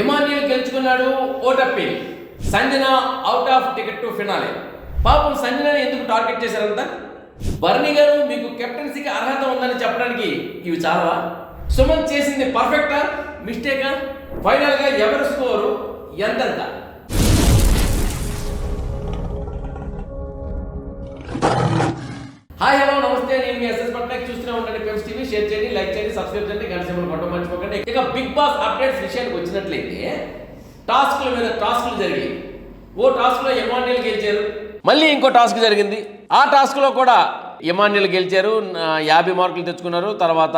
Emmanuel గెలుచుకున్నాడు ఓటప్పి. Sanjana out of ticket to finale పాపం సంజనని ఎందుకు టార్గెట్ చేశారంతా? బర్ని గారు మీకు కెప్టెన్సీకి అర్హత ఉందని చెప్పడానికి ఇవి చాలవా? సుమన్ చేసింది పర్ఫెక్టా మిస్టేకా ఫైనల్గా ఎవరి స్కోరు ఎంతెంత? హాయ్ హలో నమస్తే నేను మీ ఎస్ఎస్ పట్నాయక్ చూస్తూనే ఉండండి పెమ్స్ టీవీ షేర్ చేయండి లైక్ చేయండి సబ్స్క్రైబ్ చేయండి గంట సింబల్ కొట్టడం మర్చిపోకండి. ఇక బిగ్ బాస్ అప్డేట్స్ విషయానికి వచ్చినట్లయితే టాస్క్ల మీద టాస్క్లు జరిగాయి. ఓ టాస్క్లో ఎమాన్యుల్ గెలిచారు. మళ్ళీ ఇంకో టాస్క్ జరిగింది. ఆ టాస్క్లో కూడా ఇమాన్యుల్ గెలిచారు యాభై మార్కులు తెచ్చుకున్నారు తర్వాత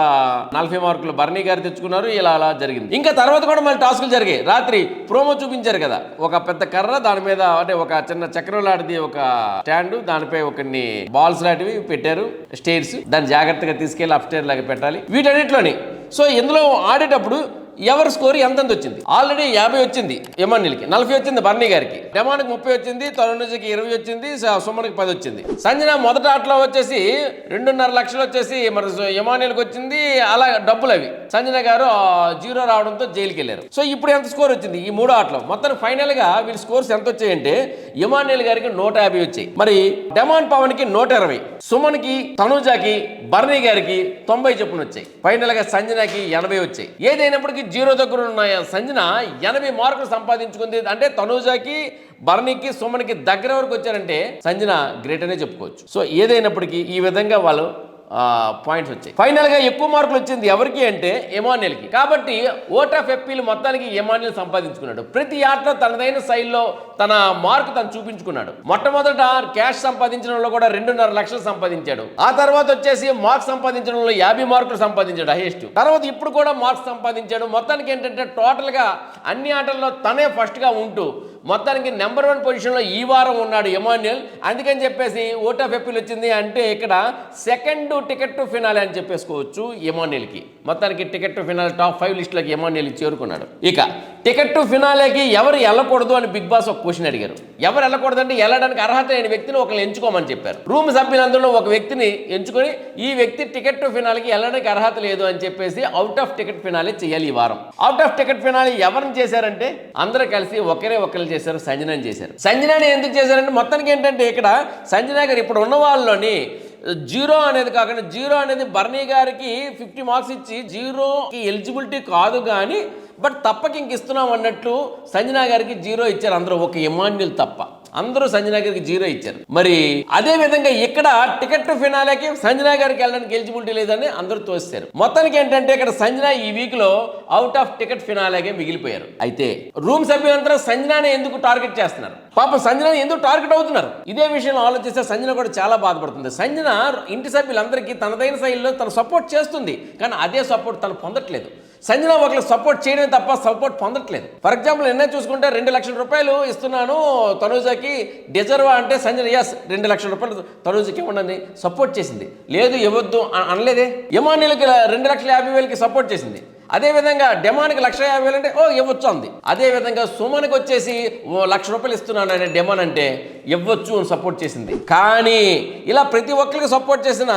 నలభై మార్కులు బర్నీ గారు తెచ్చుకున్నారు ఇలా అలా జరిగింది. ఇంకా తర్వాత కూడా మళ్ళీ టాస్కులు జరిగాయి. రాత్రి ప్రోమో చూపించారు కదా ఒక పెద్ద కర్ర దాని మీద అంటే ఒక చిన్న చక్రం లాంటిది ఒక స్టాండ్ దానిపై కొన్ని బాల్స్ లాంటివి పెట్టారు స్టేర్స్ దాన్ని జాగ్రత్తగా తీసుకెళ్ళి అప్ స్టేర్ లాగా పెట్టాలి. వీటన్నిటిలోని సో ఇందులో ఆడేటప్పుడు ఎవరి స్కోర్ ఎంతెంత వచ్చింది? ఆల్రెడీ యాభై వచ్చింది ఎమాన్యుల్కి నలభై వచ్చింది బర్నీ గారికి. డెమాన్కి ముప్పై వచ్చింది తరుణ్కి ఇరవై వచ్చింది సుమన్కి పది వచ్చింది. సంజన మొదట ఆటలో వచ్చేసి రెండున్నర లక్షలు వచ్చేసి మరి సు- ఎమాన్యుల్కి వచ్చింది అలా డబ్బులు అవి. సంజన గారు జీరో రావడంతో జైలుకి వెళ్ళారు. సో ఇప్పుడు ఎంత స్కోర్ వచ్చింది ఈ మూడో ఆటలో? మొత్తం ఫైనల్గా వీళ్ళ స్కోర్స్ ఎంత వచ్చాయంటే ఎమాన్యుల్ గారికి నూట యాభై వచ్చాయి. మరి డెమాన్ పవన్కి నూట ఇరవై. సుమన్కి తనుజాకి బర్నీ గారికి తొంభై చొప్పున వచ్చాయి. ఫైనల్గా సంజనకి ఎనభై వచ్చాయి. ఏదైనప్పటికీ జీరో దగ్గర ఉన్న సంజన ఎనభై మార్కులు సంపాదించుకుంది. అంటే తనుజాకి బర్నీకి సుమన్కి దగ్గర వరకు వచ్చారంటే సంజన గ్రేట్ అనే చెప్పుకోవచ్చు. సో ఏదైనప్పటికీ ఈ విధంగా వాళ్ళు పాయింట్స్ వచ్చాయి. ఫైనల్గా ఎక్కువ మార్కులు వచ్చింది ఎవరికి అంటే ఎమాన్యుల్కి కాబట్టి ఓట్ ఆఫ్ ఎప్పీలు మొత్తానికి ఎమాన్యుల్ సంపాదించుకున్నాడు. ప్రతి ఆటలో తనదైన శైలిలో తన మార్కు తను చూపించుకున్నాడు. మొట్టమొదట క్యాష్ సంపాదించడంలో కూడా రెండున్నర లక్షలు సంపాదించాడు. ఆ తర్వాత వచ్చేసి మార్క్స్ సంపాదించడంలో యాభై మార్కులు సంపాదించాడు హైయెస్ట్. తర్వాత ఇప్పుడు కూడా మార్క్స్ సంపాదించాడు. మొత్తానికి ఏంటంటే టోటల్గా అన్ని ఆటల్లో తనే ఫస్ట్గా ఉంటూ మొత్తానికి నెంబర్ వన్ పొజిషన్లో ఈ వారం ఉన్నాడు ఎమాన్యుయల్. అందుకని చెప్పేసి ఓట్ ఆఫ్ ఎప్పీల్ వచ్చింది అంటే ఇక్కడ సెకండ్ టికెట్ టు ఫినాలే అని చెప్పేసుకోవచ్చు ఎమాన్యుయల్కి. మొత్తానికి ticket to finale top five లిస్టులోకి Emmanuel చేరుకున్నాడు. ఇక టికెట్ టు ఫినాలేకి ఎవరు వెళ్ళకూడదు అని బిగ్ బాస్ ఒక క్వశ్చన్ అడిగారు. ఎవరు వెళ్ళకూడదు అంటే వెళ్ళడానికి అర్హత లేని వ్యక్తిని ఒకరిని ఎంచుకోమని చెప్పారు. రూమ్ సభ్యులందరిలో ఒక వ్యక్తిని ఎంచుకొని ఈ వ్యక్తి టికెట్ టు ఫినాలకి వెళ్ళడానికి అర్హత లేదు అని చెప్పేసి అవుట్ ఆఫ్ టికెట్ ఫినాలే చేయాలి ఈ వారం. అవుట్ ఆఫ్ టికెట్ ఫినాలే ఎవరిని చేశారంటే అందరూ కలిసి ఒకరే ఒకరు చేశారు సంజనాని చేశారు. సంజనాని ఎందుకు చేశారంటే మొత్తానికి ఏంటంటే ఇక్కడ సంజనా గారు ఇప్పుడు ఉన్న వాళ్ళలోని జీరో అనేది కాకుండా జీరో అనేది బర్నీ గారికి ఫిఫ్టీ మార్క్స్ ఇచ్చి జీరోకి ఎలిజిబిలిటీ కాదు కానీ బట్ తప్పకి ఇంక ఇస్తున్నాం అన్నట్లు సంజనా గారికి జీరో ఇచ్చారు అందరూ. ఒక ఇమాన్యుల్ తప్ప. అందరూ సంజనా గారికి జీరో ఇచ్చారు. మరి అదే విధంగా ఇక్కడ టికెట్ ఫినాలేకి సంజనా గారికి వెళ్ళడానికి ఎలిజిబిలిటీ లేదని అందరూ తోస్తారు మొత్తానికి ఏంటంటే ఇక్కడ సంజన ఈ వీక్లో అవుట్ ఆఫ్ టికెట్ ఫినాలేకే మిగిలిపోయారు. అయితే రూమ్ సభ్యులందరూ సంజనాని ఎందుకు టార్గెట్ చేస్తున్నారు? పాప సంజన ఎందుకు టార్గెట్ అవుతున్నారు? ఇదే విషయంలో ఆలోచిస్తే సంజన కూడా చాలా బాధపడుతుంది. సంజన ఇంటి సభ్యులందరికీ తనదైన శైలిలో తను సపోర్ట్ చేస్తుంది. కానీ అదే సపోర్ట్ తను పొందట్లేదు. సంజన ఒకరు సపోర్ట్ చేయడమే తప్ప సపోర్ట్ పొందట్లేదు. ఫర్ ఎగ్జాంపుల్ ఎన్నో చూసుకుంటే రెండు లక్షల రూపాయలు ఇస్తున్నాను తనూజకి డిజర్వ్ అంటే సంజన ఎస్ రెండు లక్షల రూపాయలు తనూజకి ఇవ్వండి సపోర్ట్ చేసింది. లేదు ఇవ్వద్దు అనలేదే. యమానీలకి రెండు లక్షల యాభై వేలకి సపోర్ట్ చేసింది. అదే విధంగా డెమాన్కి లక్ష యాభై వేలు అంటే ఓ ఇవ్వచ్చు అంది. అదే విధంగా సుమన్కి వచ్చేసి ఓ లక్ష రూపాయలు ఇస్తున్నాను అనే డెమాన్ అంటే ఇవ్వచ్చు అని సపోర్ట్ చేసింది. కానీ ఇలా ప్రతి ఒక్కరికి సపోర్ట్ చేసిన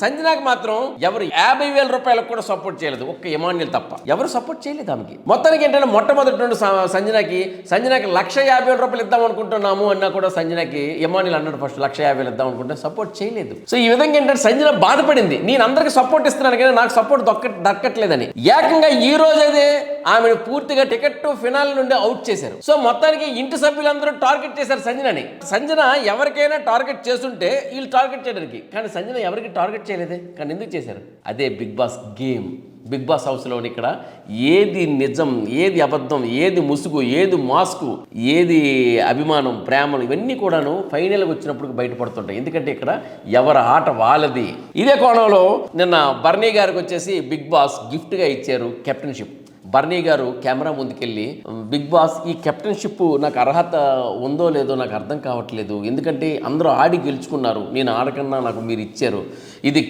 సంజనాకి మాత్రం ఎవరు యాభై వేల రూపాయలకు కూడా సపోర్ట్ చేయలేదు ఒక్క ఎమాన్యుల్ తప్ప. ఎవరు సపోర్ట్ చేయలేదు ఆమెకి మొత్తానికి ఏంటంటే మొట్టమొదటి నుండి సంజనాకి సంజనాకి లక్ష యాభై వేల రూపాయలు ఇద్దాం అనుకుంటున్నాము అన్నా కూడా సంజనాకి ఎమాన్యుల్ అన్నాడు ఫస్ట్ లక్ష యాభై వేలు ఇద్దాం అనుకుంటే సపోర్ట్ చేయలేదు. సో ఈ విధంగా ఏంటంటే సంజన బాధపడింది. నేను అందరికి సపోర్ట్ ఇస్తున్నాను కానీ నాకు సపోర్ట్ దొక్క దక్కట్లేదని. ఏకంగా ఈ రోజైతే ఆమెను పూర్తిగా టికెట్ టు ఫినాల్ నుండి అవుట్ చేశారు. సో మొత్తానికి ఇంటి సభ్యులందరూ టార్గెట్ చేశారు సంజనని. సంజన ఎవరికైనా టార్గెట్ చేస్తుంటే వీళ్ళు టార్గెట్ చేయడానికి. కానీ సంజన ఎవరికి టార్గెట్ చేయలేదే? కానీ ఎందుకు చేశారు? అదే Bigg Boss game. Bigg Boss హౌస్లోని ఇక్కడ ఏది నిజం ఏది అబద్ధం ఏది ముసుగు ఏది మాస్కు ఏది అభిమానం ప్రేమలు ఇవన్నీ కూడాను ఫైనల్గా వచ్చినప్పుడు బయటపడుతుంటాయి. ఎందుకంటే ఇక్కడ ఎవరి ఆట వాళ్ళది. ఇదే కోణంలో నిన్న బర్నీ గారికి వచ్చేసి బిగ్ బాస్ గిఫ్ట్గా ఇచ్చారు కెప్టెన్షిప్. బర్నీ గారు కెమెరా ముందుకెళ్ళి బిగ్ బాస్ ఈ కెప్టెన్షిప్ నాకు అర్హత ఉందో లేదో నాకు అర్థం కావట్లేదు. ఎందుకంటే అందరూ ఆడి గెలుచుకున్నారు. నేను ఆడకన్నా నాకు మీరు ఇచ్చారు. ఇది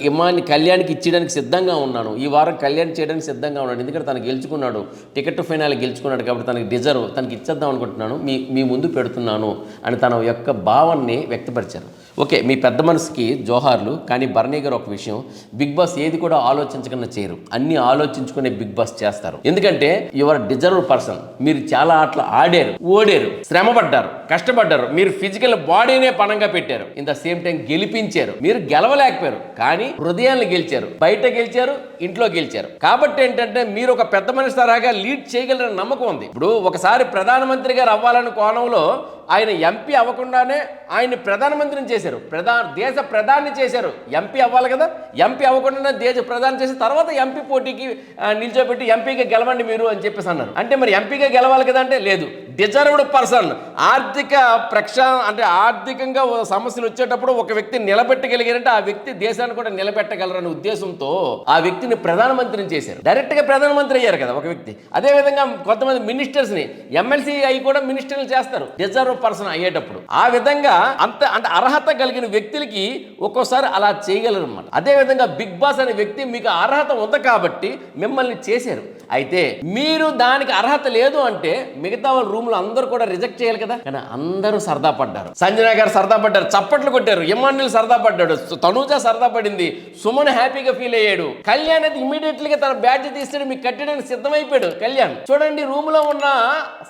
ఇమాన్ని కళ్యాణ్కి ఇచ్చేయడానికి సిద్ధంగా ఉన్నాను. ఈ వారం కళ్యాణ్ చేయడానికి సిద్ధంగా ఉన్నాడు. ఎందుకంటే తను గెలుచుకున్నాడు. టికెట్ ఫైనల్ గెలుచుకున్నాడు కాబట్టి తనకి డిజర్వ్ తనకి ఇచ్చేద్దాం అనుకుంటున్నాను. మీ మీ ముందు పెడుతున్నాను అని తన యొక్క భావాన్ని వ్యక్తపరిచారు. ఓకే మీ పెద్ద మనసుకి జోహార్లు కానీ భరణి గారు ఒక విషయం. బిగ్ బాస్ ఏది కూడా ఆలోచించకుండా చేయరు. అన్ని ఆలోచించుకునే బిగ్ బాస్ చేస్తారు. ఎందుకంటే యువర్ డిజర్వ్ పర్సన్ మీరు చాలా ఆటలు ఆడారు ఓడారు శ్రమ పడ్డారు కష్టపడ్డారు. మీరు ఫిజికల్ బాడీనే పణంగా పెట్టారు. ఇన్ ద సేమ్ టైం గెలిపించారు. మీరు గెలవలేకపోయారు. కానీ హృదయాన్ని గెలిచారు. బయట గెలిచారు ఇంట్లో గెలిచారు. కాబట్టి ఏంటంటే మీరు ఒక పెద్ద మనిషి తరహాగా లీడ్ చేయగలరని నమ్మకం ఉంది. ఇప్పుడు ఒకసారి ప్రధానమంత్రి గారు అవ్వాలని కోణంలో ఆయన ఎంపీ అవ్వకుండానే ఆయన్ని ప్రధానమంత్రిని చేశారు. ప్రధాన దేశ ప్రధాని చేశారు. ఎంపీ అవ్వాలి కదా? ఎంపీ అవ్వకుండానే దేశ ప్రధాని చేసిన తర్వాత ఎంపీ పోటీకి నిల్చోబెట్టి ఎంపీగా గెలవండి మీరు అని చెప్పేసి అన్నారు. అంటే మరి ఎంపీగా గెలవాలి కదా అంటే లేదు. డిజర్వ్డ్ పర్సన్ ఆర్థిక ప్రక్షా అంటే ఆర్థికంగా సమస్యలు వచ్చేటప్పుడు ఒక వ్యక్తి నిలబెట్టగలిగారంటే ఆ వ్యక్తి దేశాన్ని కూడా నిలబెట్టగలరనే ఉద్దేశంతో ఆ వ్యక్తిని ప్రధానమంత్రిని చేశారు. డైరెక్ట్గా ప్రధానమంత్రి అయ్యారు కదా ఒక వ్యక్తి. అదే విధంగా కొంతమంది మినిస్టర్స్ని ఎమ్మెల్సీ అయి కూడా మినిస్టర్లు చేస్తారు డిజర్వ్ పర్సన్ అయ్యేటప్పుడు. ఆ విధంగా అంత అంటే అర్హత కలిగిన వ్యక్తులకి ఒక్కోసారి అలా చేయగలరు అన్నమాట అదే విధంగా బిగ్ బాస్ అనే వ్యక్తి మీకు అర్హత ఉంది కాబట్టి మిమ్మల్ని చేశారు. అయితే మీరు దానికి అర్హత లేదు అంటే మిగతా వాళ్ళ రూమ్లో అందరూ కూడా రిజెక్ట్ చేయాలి కదా? కానీ అందరూ సరదా పడ్డారు. సంజన గారు సరదా పడ్డారు. చప్పట్లు కొట్టారు. ఇమాన్యుల్ సరదా పడ్డాడు. తనూజ సరదా పడింది. సుమన్ హ్యాపీగా ఫీల్ అయ్యాడు. కళ్యాణ్ అయితే ఇమీడియట్లీ గా తన బ్యాడ్జ్ తీస్తాడు మీకు కట్టడానికి సిద్ధమైపోయాడు. కళ్యాణ్ చూడండి రూమ్లో ఉన్న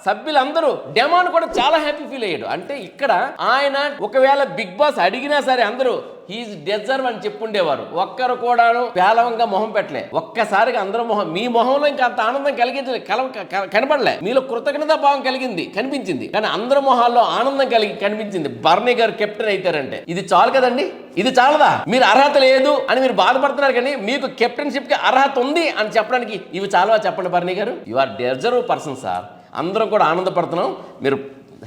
సభ్యులందరూ డెమాన్ కూడా చాలా హ్యాపీ ఫీల్ అయ్యాడు. అంటే ఇక్కడ ఆయన ఒకవేళ బిగ్ బాస్ అడిగినా సరే అందరూ హీజ్ డెజర్వ్ అని చెప్పుండేవారు. ఒక్కరు కూడాను పేలవంగా మొహం పెట్టలే. ఒక్కసారిగా అందరూ మొహం మీ మొహంలో ఇంకా అంత ఆనందం కలిగించలే కల కనపడలే మీలో కృతజ్ఞత భావం కలిగింది కనిపించింది. కానీ అందరి మొహాల్లో ఆనందం కలిగి కనిపించింది బర్నీ గారు కెప్టెన్ అవుతారంటే ఇది చాలు కదండి? ఇది చాలదా? మీరు అర్హత లేదు అని మీరు బాధపడుతున్నారు కానీ మీకు కెప్టెన్షిప్కి అర్హత ఉంది అని చెప్పడానికి ఇవి చాలవా చెప్పండి బర్నీ గారు? You are deserve person sir అందరం కూడా ఆనందపడుతున్నాం. మీరు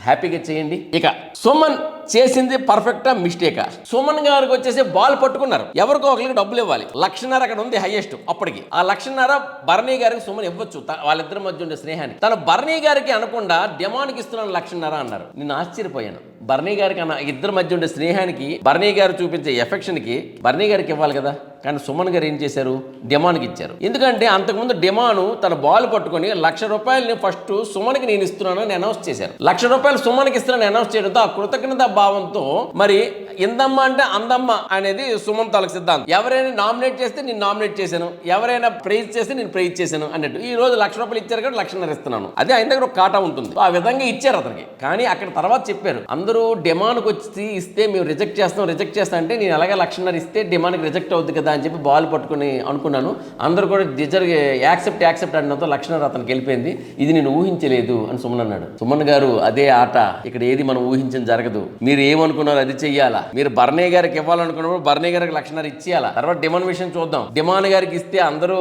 హ్యాపీగా చేయండి. ఇక సుమన్ చేసింది పర్ఫెక్టా మిస్టేకా సుమన్ గారికి వచ్చేసి బాల్ పట్టుకున్నారు. ఎవరికో ఒకరికి డబ్బులు ఇవ్వాలి. లక్షన్నర అక్కడ ఉంది హైయెస్ట్ అప్పటికి. ఆ లక్షన్నర బర్నీ గారికి సుమన్ ఇవ్వచ్చు. వాళ్ళిద్దరి మధ్య ఉండే స్నేహాన్ని. తను బర్నీ గారికి అనకుండా డిమాండ్కి ఇస్తున్నాను లక్షన్నర అన్నారు. నేను ఆశ్చర్యపోయాను. బర్నీ గారికి అన్న ఇద్దరి మధ్య ఉండే స్నేహానికి బర్నీ గారు చూపించే ఎఫెక్షన్కి భరణి గారికి ఇవ్వాలి కదా? కానీ సుమన్ గారు ఏం చేశారు? డిమాన్కి ఇచ్చారు. ఎందుకంటే అంతకుముందు డిమాను తన బాల్ పట్టుకొని లక్ష రూపాయలని ఫస్ట్ సుమన్కి నేను ఇస్తున్నానని అనౌన్స్ చేశారు. లక్ష రూపాయలు సుమన్కి ఇస్తున్నాను అనౌన్స్ చేయడంతో ఆ కృతజ్ఞత భావంతో మరి ఇందమ్మ అంటే అందమ్మ అనేది సుమన్ తాలూకు సిద్ధాంతం. ఎవరైనా నామినేట్ చేస్తే నేను నామినేట్ చేశాను. ఎవరైనా ప్రైజ్ చేస్తే నేను ప్రైజ్ చేశాను అన్నట్టు. ఈ రోజు లక్ష రూపాయలు ఇచ్చారు కాబట్టి లక్షన్నర ఇస్తున్నాను. అదే ఆయన దగ్గర ఒక కాటా ఉంటుంది. ఆ విధంగా ఇచ్చారు అతనికి. కానీ అక్కడ తర్వాత చెప్పారు. అందరూ డిమాండ్కి వచ్చి ఇస్తే మేము రిజెక్ట్ చేస్తాం రిజెక్ట్ చేస్తాం అంటే నేను అలాగే లక్షన్నర ఇస్తే డిమాండ్కి రిజెక్ట్ అవుద్ది కదా అని చెప్పి బాల్ పట్టుకుని అనుకున్నాను. అందరూ కూడా డిజర్వ్ యాక్సెప్ట్ యాక్సెప్ట్ అన్నతో లక్షన్నర అతనికి వెళ్ళిపోయింది. ఇది నేను ఊహించలేదు అని సుమన్ అన్నాడు. సుమన్ గారు అదే ఆట. ఇక్కడ ఏది మనం ఊహించిన జరగదు. మీరు ఏమనుకున్నారో అది చెయ్యాలా? మీరు బర్నే గారికి ఇవ్వాలనుకున్నప్పుడు బర్నే గారికి లక్షన్నర ఇచ్చేయాలా? తర్వాత డిమాండ్ విషయం చూద్దాం. డిమాండ్ గారికి ఇస్తే అందరూ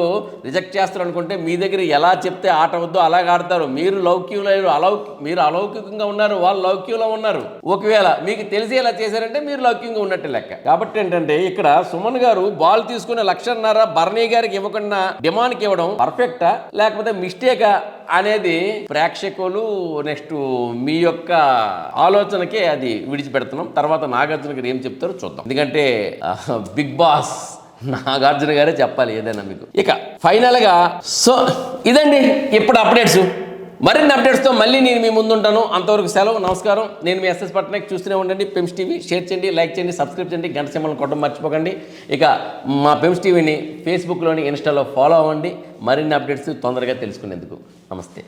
రిజెక్ట్ చేస్తారు అనుకుంటే మీ దగ్గర ఎలా చెప్తే ఆట వద్దో అలాగ ఆడతారు. మీరు లౌక్యంలో అలౌక్ మీరు అలౌకికంగా ఉన్నారు. వాళ్ళు లౌక్యంలో ఉన్నారు. ఒకవేళ మీకు తెలిసి ఎలా చేశారంటే మీరు లౌక్యంగా ఉన్నట్టు లెక్క. కాబట్టి ఏంటంటే ఇక్కడ సుమన్ గారు బాల్ తీసుకునే లక్షన్నర బర్నీ గారికి ఇవ్వకుండా డిమాండ్కి ఇవ్వడం పర్ఫెక్టా? లేకపోతే మిస్టేకా? అనేది ప్రేక్షకులు నెక్స్ట్ మీ యొక్క ఆలోచనకే అది విడిచిపెడుతున్నాం. తర్వాత నాగార్జున గారు ఏం చెప్తారో చూద్దాం. ఎందుకంటే బిగ్ బాస్ నాగార్జున గారే చెప్పాలి ఏదైనా మీకు. ఇక ఫైనల్గా సో ఇదండి ఇప్పుడు అప్డేట్స్. మరిన్ని అప్డేట్స్తో మళ్ళీ నేను మీ ముందుంటాను. అంతవరకు సెలవు నమస్కారం. నేను మీ ఎస్ఎస్ పట్నాయక్ చూస్తూనే ఉండండి. పెమ్స్ టీవీ షేర్ చేయండి లైక్ చేయండి సబ్స్క్రైబ్ చేయండి గంట సింబల్ కొట్టడం మర్చిపోకండి. ఇక మా పెమ్స్ టీవీని ఫేస్బుక్లోని ఇన్స్టాలో ఫాలో అవ్వండి. మరిన్ని అప్డేట్స్ తొందరగా తెలుసుకునేందుకు. నమస్తే